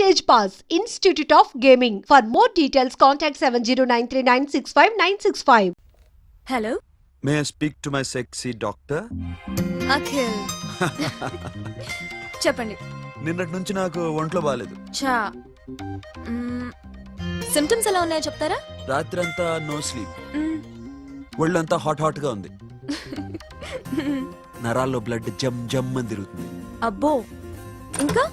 Stage Pass, Institute of Gaming. For more details, contact 7093965965965. Hello may I speak to my sexy doctor Akhil చెప్పండి. నిన్నటి నుంచి నాకు ఒంట్లో బాగాలేదు చా సిమ్టమ్స్ ఎలా ఉన్నాయో చెప్తారా? రాత్రి అంతా నో స్లీప్. ఒళ్ళంతా హాట్ హాట్గా ఉంది. నరాల్లో బ్లడ్ జమ్ జమ్ అని తిరుగుతుంది. అబ్బో. ఇంకా?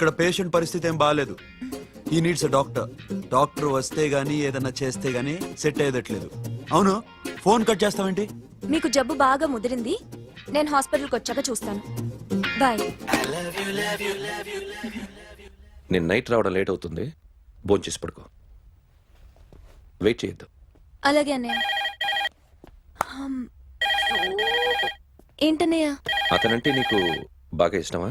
ఇక్కడ పేషెంట్ పరిస్థితి ఏం బాగాలేదు ఈ నీడ్స్ డాక్టర్ డాక్టర్ వస్తే గానీ ఏదన్నా చేస్తే గానీ సెట్ అయ్యేదట్లేదు. అవును? ఫోన్ కట్ చేస్తావేంటి? మీకు జబ్బు బాగా ముదిరింది. నేను హాస్పిటల్కి వచ్చాక చూస్తాను. బాయ్ నేను నైట్ రావడం లేట్ అవుతుంది. భోంచేసి చేసి పడుకో. వెయిట్ చేయొద్దు. అలాగే అన్నయ్య. హమ్. ఏంటన్నయ్య? అతనంటే నీకు బాగా ఇష్టమా?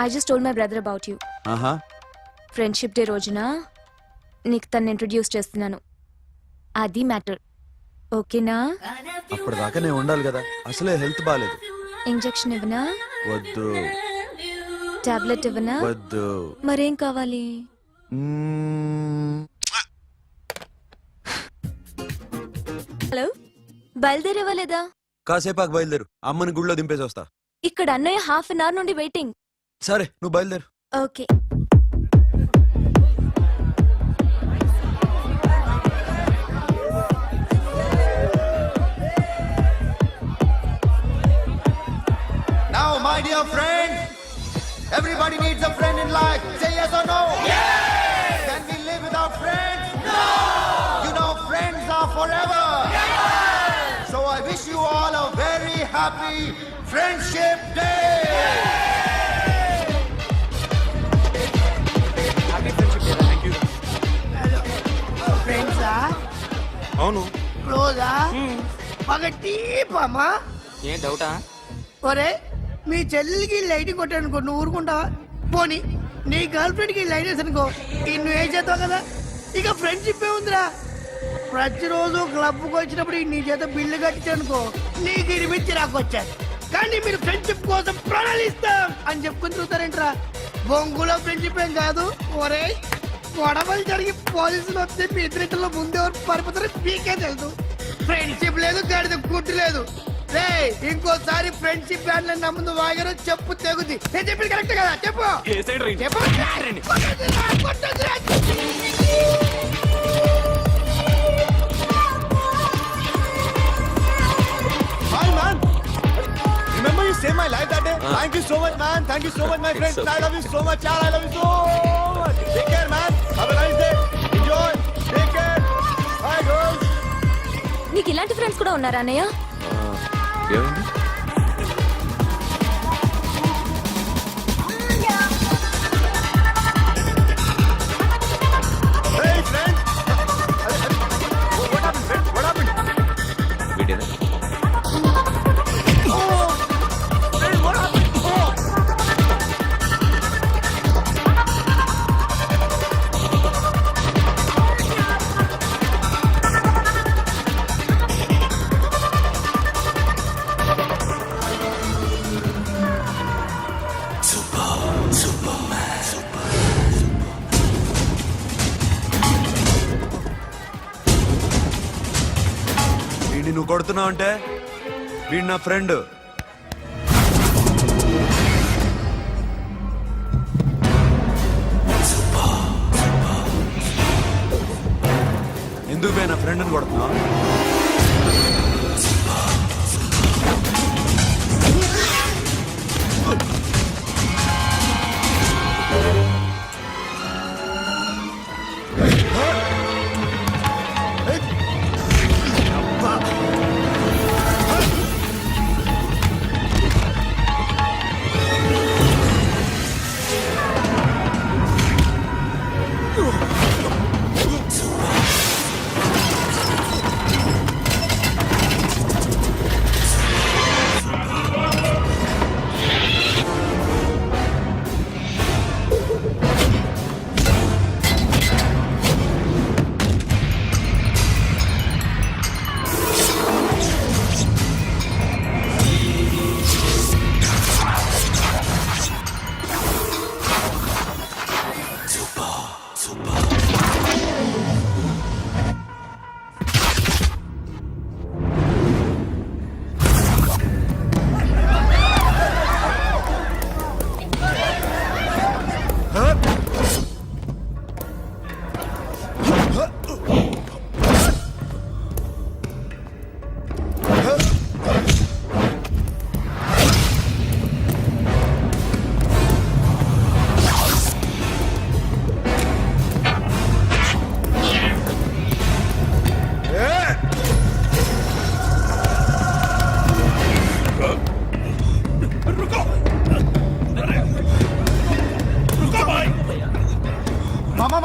I just told my brother about you ఆహా ఫ్రెండ్షిప్ డే రోజున నీకు తను ఇంట్రొడ్యూస్ చేస్తున్నాను. అది మ్యాటర్ ఓకేనా? అప్పటిదాకా నేను ఉండాలి కదా. అసలే హెల్త్ బాగాలేదు ఇంజెక్షన్ ఇవ్వనా? వద్దు. టాబ్లెట్ ఇవ్వనా? వద్దు. మరేం కావాలి. హలో? బయలుదేరేవా లేదా? కాసేపాకు బయలుదేరు. అమ్మని గుళ్ళో దింపేసి వస్తా. ఇక్కడ అన్నయ్య హాఫ్ అన్ అవర్ నుండి వెయిటింగ్ సరే నువ్వు బయలుదేరు okay Now, my dear friend, everybody needs a friend in life. Say yes or no. Yes. Can we live without friends? No. You know, friends are forever. Yes. So I wish you all a very happy Friendship Day. అవును. క్లోజా ఒక టీపమ్మా ఏం డౌటా? ఒరే మీ చెల్లెలికి light కొట్టానుకో నువ్వు ఊరుకుంటావా? పోనీ నీ గర్ల్ ఫ్రెండ్కి లైట్ వేసి అనుకో ఈ నువ్వు ఏం చేస్తావు కదా? ఇక ఫ్రెండ్షిప్ ఏ ఉందిరా. ప్రతిరోజు క్లబ్కి వచ్చినప్పుడు నీ చేత బిల్లు కట్టించనుకో నీకు ఇరిమిచ్చి రాకొచ్చాను కానీ మీరు ఫ్రెండ్షిప్ కోసం ప్రణాళిస్తాం అని చెప్పుకుని చూస్తారేంట్రా? బొంగులో ఫ్రెండ్షిప్ ఏం కాదు. ఒరే గొడవలు జరిగి పోలీసులు వస్తే మీ ఇద్దరిలో ముందెవరు పరిపోతారో మీకే తెలుసు. ఫ్రెండ్షిప్ లేదు గడిద గుడ్డు లేదు. రే ఇంకోసారి ఫ్రెండ్షిప్ బ్యాండ్ నమ్ముందు వాగారో చెప్పు తెగుద్ది. నేను చెప్పింది కరెక్ట్ కదా? చెప్పు. చెప్పు. Day? Thank you so much, man. Thank you so much, my friends. It's I love you so much, yaar. I love you so much. Take care, man. Have a nice day. Enjoy. Take care. Bye, girls. నీకు ఇలాంటి friends కూడా ఉన్నారా అన్నయ్య ఏమైంది కొడుతున్నావు అంటే వీడు నా ఫ్రెండ్.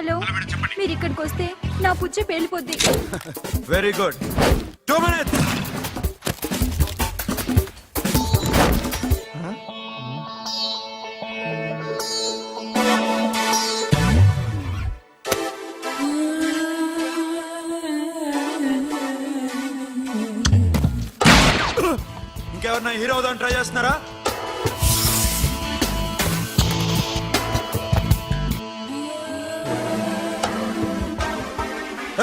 హలో మీరు ఇక్కడికి వస్తే నా పుచ్చి పేలిపోద్ది. వెరీ గుడ్ టూ మినిట్స్ ఇంకెవరన్నా హీరో అవుదాం ట్రై చేస్తున్నారా?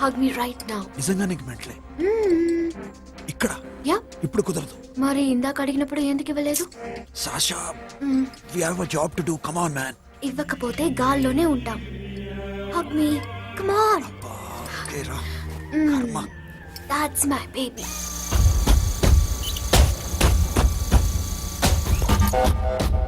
hug me right now. నిజంగా నీకు మెంటలే. ఇక్కడ. యా ఇప్పుడు కుదరదు. మరి ఇందాక అడిగినప్పుడు ఎందుకు ఇవ్వలేదు? Sasha we have a job to do come on man ఇవ్వకపోతే గాల్లోనే ఉంటాం. Hug me come on okay రా. కర్మ. That's my baby Akhil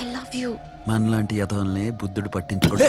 I love you మనలాంటి యథవల్ని బుద్ధుడు పట్టించుకోడు.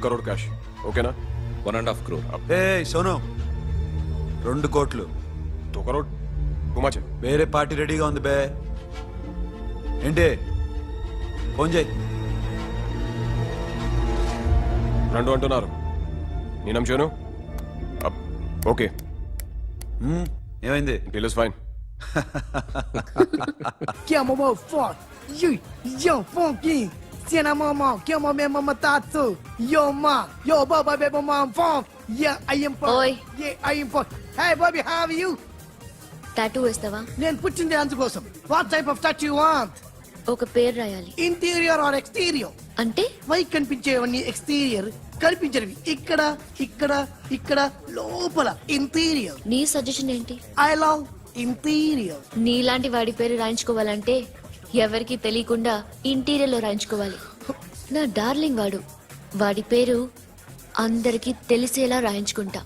एक करोड़ कैश ओके ना వన్ అండ్ హాఫ్ క్రోర్ ఏ సోను రెండు కోట్లు दो करोड़ टू मच है వేరే పార్టీ రెడీగా ఉంది బే ఏంటి ఫోన్ చేయి రెండు అంటున్నారు నేను నమ్మాను అబ్ ఓకే మ్మ్. ఏమైంది deal is fine Que é uma foda. Yo, yo, Funky. Cena mama, que é uma mesma matatsu. Yo, ma, yo, baba, baby, mom, funk. Yeah, I am funk. Oi. Yeah, I am funk. Hey, Bobby, how are you? Tattoo వేస్తావా నేను పుట్టింది అందుకోసం what type of touch you want ఒక పేరు రాయాలి interior or exterior అంటే పై కనిపించేవన్నీ exterior కనిపించనివి ఇక్కడ ఇక్కడ ఇక్కడ లోపల ఇంటీరియర్ నీ సజెషన్ ఏంటి ఐ లవ్ ఇంటీరియర్ నీలాంటి వాడి పేరు రాయించుకోవాలంటే ఎవరికి తెలియకుండా ఇంటీరియర్లో రాయించుకోవాలి. నా డార్లింగ్ వాడు. వాడి పేరు అందరికి తెలిసేలా రాయించుకుంటా.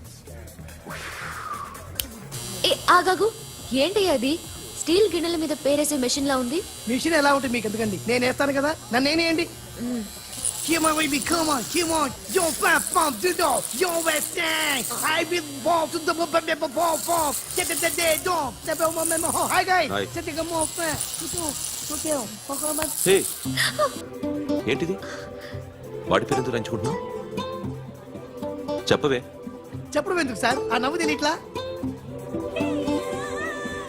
ఆగాగు. ఏంటి అది స్టీల్ గిన్నెల మీద పేరేసే మెషిన్ లా ఉంది? మెషిన్ ఎలా ఉంటే మీకు ఎందుకండి? నేను వేస్తాను కదా? నన్ను ఏంటి Hi. హే. ఏంటిది? వాడి పేరు ఎందుకు రంచుకుంటున్నావు? చెప్పవే. చెప్పడం ఎందుకు సార్? ఆ నవ్వు తిని ఇట్లా?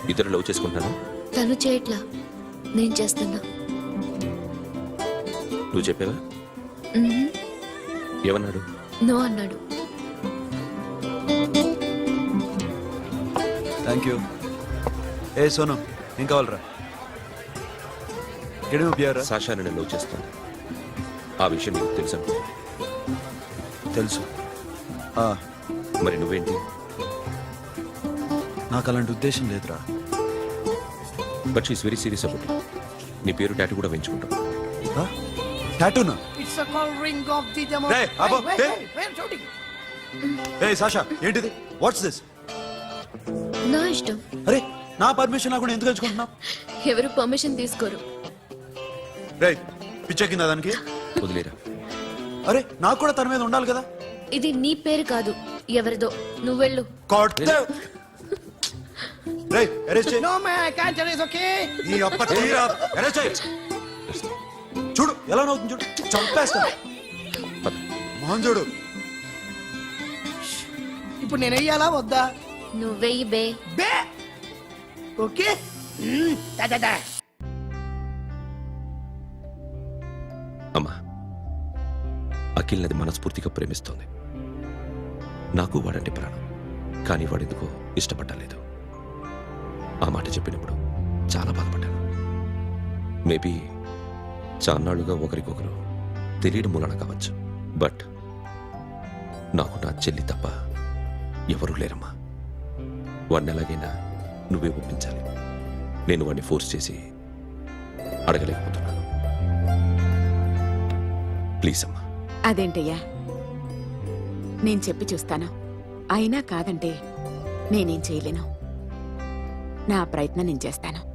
ఇద్దరు లవ్ చేసుకుంటాను తను చేయట్లా. నేను చేస్తున్నా. నువ్వు చెప్పావా? మ్మ్. ఏమన్నాడు? నో అన్నాడు. థ్యాంక్ యూ ఏ సోను ఏం కావాలరా? బియారా సాషా నేను లవ్ చేస్తాను. ఆ విషయం నీకు తెలుసు. తెలుసు. ఆ, మరి నువ్వేంటి? నాకు అలాంటి ఉద్దేశం లేదురా. But she's very serious about నీ పేరు టాటూ కూడా వేయించుకుంటాం. టాటూనా it's a call ring of the demo Hey, Abo, hey. Shooting A Sasha ఏంటిది? వాట్స్ దిస్ నా ఇష్టం. అరే నా పర్మిషన్ లేకుండా ఎందుకు ఎంచుకుంటున్నావు? ఎవరు పర్మిషన్ తీసుకోరు. రే పిచ్చెక్కిందా దానికి? వదిలేరా. అరే నాకు కూడా తన మీద ఉండాలి కదా? ఇది నీ పేరు కాదు ఎవరిదో. నువ్వెళ్ళు కొడితే రే అరెస్ట్ చేయి. No man I can't tell it's okay నీ అప్ప తీరా. అరెస్ట్ చేయి. చూడు ఎలా నవ్వుతుంది చూడు. చంపేస్తా. మోహన్ చూడు. ఇప్పుడు నేను వెయ్యాలా వద్దా? నువ్వెయ్యి బే. బే! ఓకే? మ్మ్, దా, దా, దా. అమ్మా అఖిల్ నది మనస్ఫూర్తిగా ప్రేమిస్తోంది. నాకు వాడంటే ప్రాణం కానీ వాడెందుకో ఇష్టపడలేదు. ఆ మాట చెప్పినప్పుడు చాలా బాధపడ్డాను. మేబీ చాన్నాళ్ళుగా ఒకరికొకరు తెలియడం మూలన కావచ్చు బట్ నాకు నా చెల్లి తప్ప ఎవరూ లేరమ్మా. వాడిని ఎలాగైనా నువ్వే ఒప్పించాలి. నేను వాడిని ఫోర్స్ చేసి అడగలేకపోతున్నాను ప్లీజ్ అమ్మా. అదేంటయ్యా? నేను చెప్పి చూస్తాను. అయినా కాదంటే నేనేం చేయలేను. నా ప్రయత్నం నేను చేస్తాను.